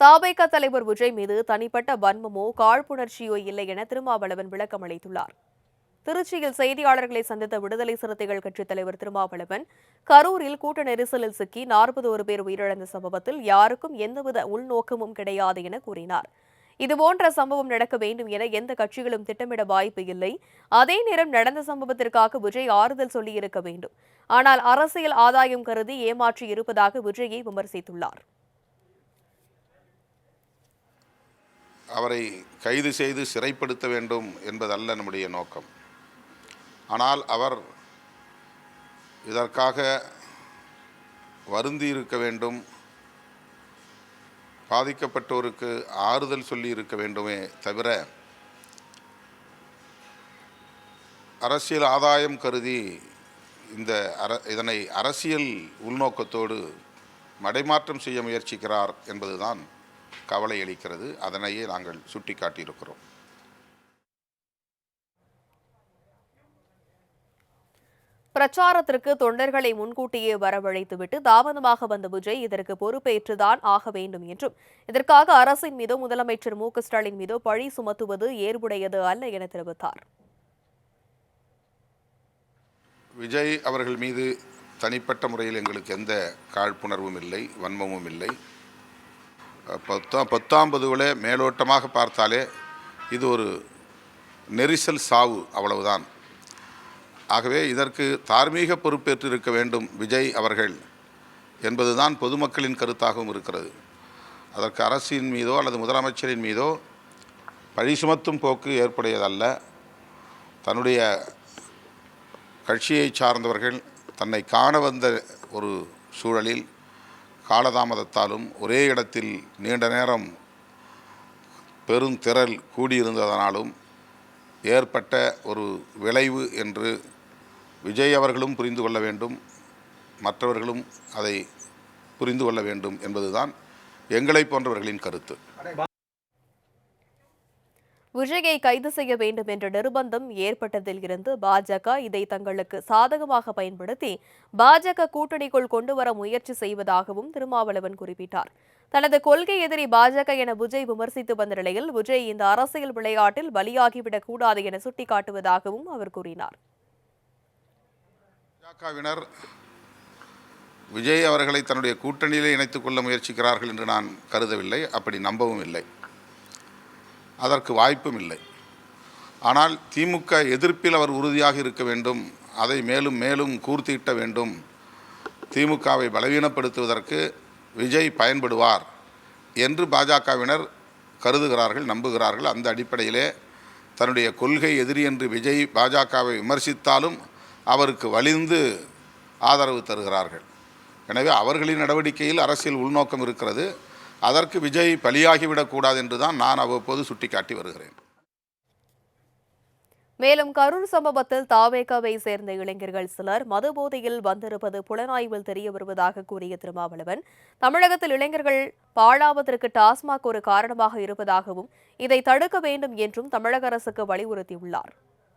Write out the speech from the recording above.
தாபேக தலைவர் விஜய் மீது தனிப்பட்ட வன்மமோ காழ்ப்புணர்ச்சியோ இல்லை என திருமாவளவன் விளக்கம் அளித்துள்ளார். திருச்சியில் செய்தியாளர்களை சந்தித்த விடுதலை சிறுத்தைகள் கட்சித் தலைவர் திருமாவளவன் கரூரில் கூட்ட நெரிசலில் சிக்கி நாற்பது ஒரு பேர் உயிரிழந்த சம்பவத்தில் யாருக்கும் எந்தவித உள்நோக்கமும் கிடையாது என கூறினார். இதுபோன்ற சம்பவம் நடக்க வேண்டும் என எந்த கட்சிகளும் திட்டமிட வாய்ப்பு இல்லை. அதே நேரம் நடந்த சம்பவத்திற்காக விஜய் ஆறுதல் சொல்லியிருக்க வேண்டும். ஆனால் அரசியல் ஆதாயம் கருதி ஏமாற்றி இருப்பதாக விஜயை விமர்சித்துள்ளார். அவரை கைது செய்து சிறைப்படுத்த வேண்டும் என்பதல்ல நம்முடைய நோக்கம். ஆனால் அவர் இதற்காக வருந்தி இருக்க வேண்டும். பாதிக்கப்பட்டோருக்கு ஆறுதல் சொல்லி இருக்க வேண்டுமே தவிர அரசியல் ஆதாயம் கருதி இந்த அர இதனை அரசியல் உள்நோக்கத்தோடு மடைமாற்றம் செய்ய முயற்சிக்கிறார் என்பதுதான் கவலை அளிக்கிறது. அதனையே நாங்கள் சுட்டிக்காட்டியிருக்கிறோம். பிரச்சாரத்திற்கு தொண்டர்களை முன்கூட்டியே வரவழைத்துவிட்டு தாமதமாக வந்த விஜய் இதற்கு பொறுப்பேற்றுதான் ஆக வேண்டும் என்றும் இதற்காக அரசின் மீதோ முதலமைச்சர் மு. ஸ்டாலின் மீதோ பழி சுமத்துவது ஏற்புடையது அல்ல என தெரிவித்தார். விஜய் அவர்கள் மீது தனிப்பட்ட முறையில் எங்களுக்கு எந்த காழ்ப்புணர்வும் இல்லை வன்மமும் இல்லை. பத்தாம் பத்தாம் பதுவில் மேலோட்டமாக பார்த்தாலே இது ஒரு நெரிசல் சாவு அவ்வளவுதான். ஆகவே இதற்கு தார்மீக பொறுப்பேற்று இருக்க வேண்டும் விஜய் அவர்கள் என்பதுதான் பொதுமக்களின் கருத்தாகவும் இருக்கிறது. அதற்கு அரசின் மீதோ அல்லது முதலமைச்சரின் மீதோ பழி சுமத்தும் போக்கு ஏற்புடையதல்ல. தன்னுடைய கட்சியை சார்ந்தவர்கள் தன்னை காண வந்த ஒரு சூழலில் காலதாமதத்தாலும் ஒரே இடத்தில் நீண்ட நேரம் பெருந்திரள் கூடியிருந்ததனாலும் ஏற்பட்ட ஒரு விளைவு என்று விஜய் அவர்களும் புரிந்து கொள்ள வேண்டும் மற்றவர்களும் அதை புரிந்து கொள்ள வேண்டும் என்பதுதான் எங்களை போன்றவர்களின் கருத்து. விஜயை கைது செய்ய வேண்டும் என்ற நிர்பந்தம் ஏற்பட்டதில் இருந்து பாஜக இதை தங்களுக்கு சாதகமாக பயன்படுத்தி பாஜக கூட்டணிக்குள் கொண்டுவர முயற்சி செய்வதாகவும் திருமாவளவன் குறிப்பிட்டார். தனது கொள்கை எதிரி பாஜக என விஜய் விமர்சித்து வந்த நிலையில் விஜய் இந்த அரசியல் விளையாட்டில் பலியாகிவிடக் கூடாது என சுட்டிக்காட்டுவதாகவும் அவர் கூறினார். விஜய் அவர்களை தன்னுடைய கூட்டணியிலே இணைத்துக் கொள்ள முயற்சிக்கிறார்கள் என்று நான் கருதவில்லை. அப்படி நம்பவும் இல்லை. அதற்கு வாய்ப்பும் இல்லை. ஆனால் திமுக எதிர்ப்பில் அவர் உறுதியாக இருக்க வேண்டும் அதை மேலும் மேலும் கூர்த்தியிட்ட வேண்டும். திமுகவை பலவீனப்படுத்துவதற்கு விஜய் பயன்படுவார் என்று பாஜகவினர் கருதுகிறார்கள் நம்புகிறார்கள். அந்த அடிப்படையிலே தன்னுடைய கொள்கை எதிரி என்று விஜய் பாஜகவை விமர்சித்தாலும் அவருக்கு வலிந்து ஆதரவு தருகிறார்கள். எனவே அவர்களின் நடவடிக்கையில் அரசியல் உள்நோக்கம் இருக்கிறது. அதற்கு விஜய் பலியாகிவிடக்கூடாது என்று தான் நான் அவ்வப்போது சுட்டிக்காட்டி வருகிறேன். மேலும் கரூர் சம்பவத்தில் தாவேகாவை சேர்ந்த இளைஞர்கள் சிலர் மதுபோதையில் வந்திருப்பது புலனாய்வில் தெரிய வருவதாக கூறிய திருமாவளவன் தமிழகத்தில் இளைஞர்கள் பாழாவதற்கு டாஸ்மாக் ஒரு காரணமாக இருப்பதாகவும் இதை தடுக்க வேண்டும் என்றும் தமிழக அரசுக்கு வலியுறுத்தியுள்ளார்.